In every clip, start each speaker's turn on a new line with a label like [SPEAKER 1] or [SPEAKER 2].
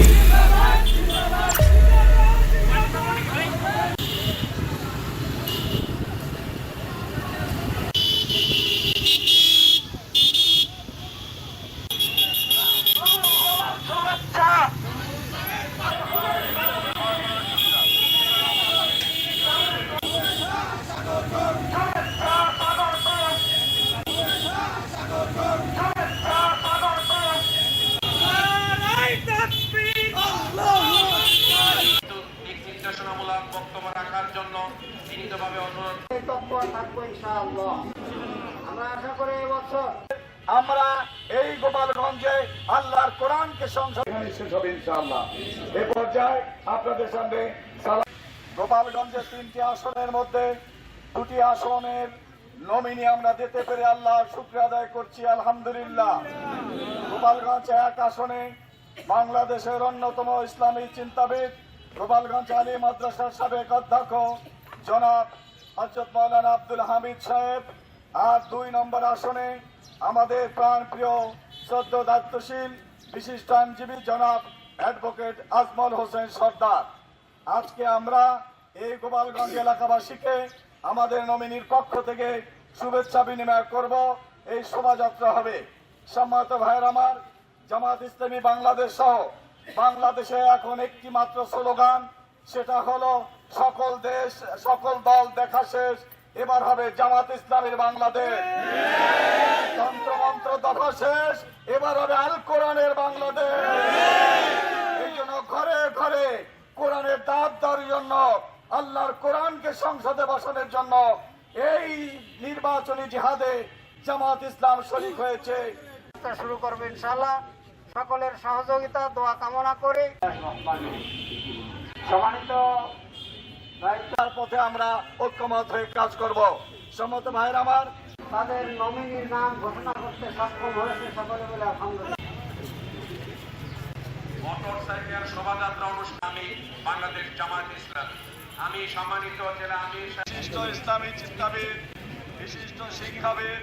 [SPEAKER 1] কিন্তু রাখার জন্য বিনীতভাবে অনুরোধ
[SPEAKER 2] তৎপর থাকব ইনশাআল্লাহ। আমরা আশা করি এবছর
[SPEAKER 3] আমরা এই গোপালগঞ্জে আল্লাহর কোরআনকে সংসদ শেষ হবে ইনশাআল্লাহ। এ পর্যায়ে আপনাদের সামনে গোপালগঞ্জের তিনটি আসনের মধ্যে দুটি আসনের নমিনি আমরা দিতে পেরে আল্লাহর শুক্র আদায় করছি আলহামদুলিল্লাহ। গোপালগঞ্জ এক আসনে বাংলাদেশের অন্যতম ইসলামী চিন্তাবিদ গোপালগঞ্জ আলী মাদ্রাসার সাবেক অধ্যক্ষ জনাব হজরত মৌলানা আব্দুল হামিদ সাহেব। আর দুই নম্বর আসনে আমাদের প্রাণ প্রিয় সদ্য দায়িত্বশীল বিশিষ্ট আইনজীবী জনাব অ্যাডভোকেট আজমল হোসেন সর্দার। আজকে আমরা এই গোপালগঞ্জ এলাকাবাসীকে আমাদের নমিনির পক্ষ থেকে শুভেচ্ছা বিনিময় করব। এই শোভাযাত্রা হবে। সম্মানিত ভাইয়ের আমার জামাত ইসলামী বাংলাদেশ সহ বাংলাদেশে এখন একটি মাত্র স্লোগান, সেটা হলো, সকল দেশ, সকল দল দেখা শেষ, এবার হবে জামাত ইসলামের বাংলাদেশ। তন্ত্রমন্ত্র দফা শেষ, এবার হবে আল কোরআনের বাংলাদেশ। এই জন্য ঘরে ঘরে কোরআনের দাঁত দেওয়ার জন্য, আল্লাহর কোরআনকে সংসদে বসানোর জন্য এই নির্বাচনী জিহাদে জামাত ইসলাম শরিক হয়েছে।
[SPEAKER 2] শুরু করব ইনশাআল্লাহ। সকলের সহযোগিতা দোয়া কামনা করে।
[SPEAKER 3] সম্মানিত দায়িত্বের পথে আমরা ঐক্যমত হয়ে কাজ করব। সম্মত ভাইয়ের আমার
[SPEAKER 2] তাদের নমিনির নাম ঘোষণা করতে সক্ষম হয়েছে সকলে বলে আলহামদুলিল্লাহ।
[SPEAKER 1] মোটর শোভাযাত্রা অনুষ্ঠান আমি বাংলাদেশ জামায়াত ইসলাম। আমি সম্মানিত জেলা আমির সাহেব।
[SPEAKER 3] বিশিষ্ট ইসলামী চিন্তাবিদ বিশিষ্ট শিক্ষাবিদ।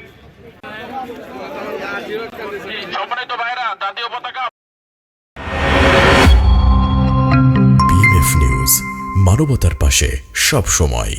[SPEAKER 1] সম্মানিত ভাইরা জাতীয় পতাকা।
[SPEAKER 4] বিএফ নিউজ মানবতার পাশে সব সময়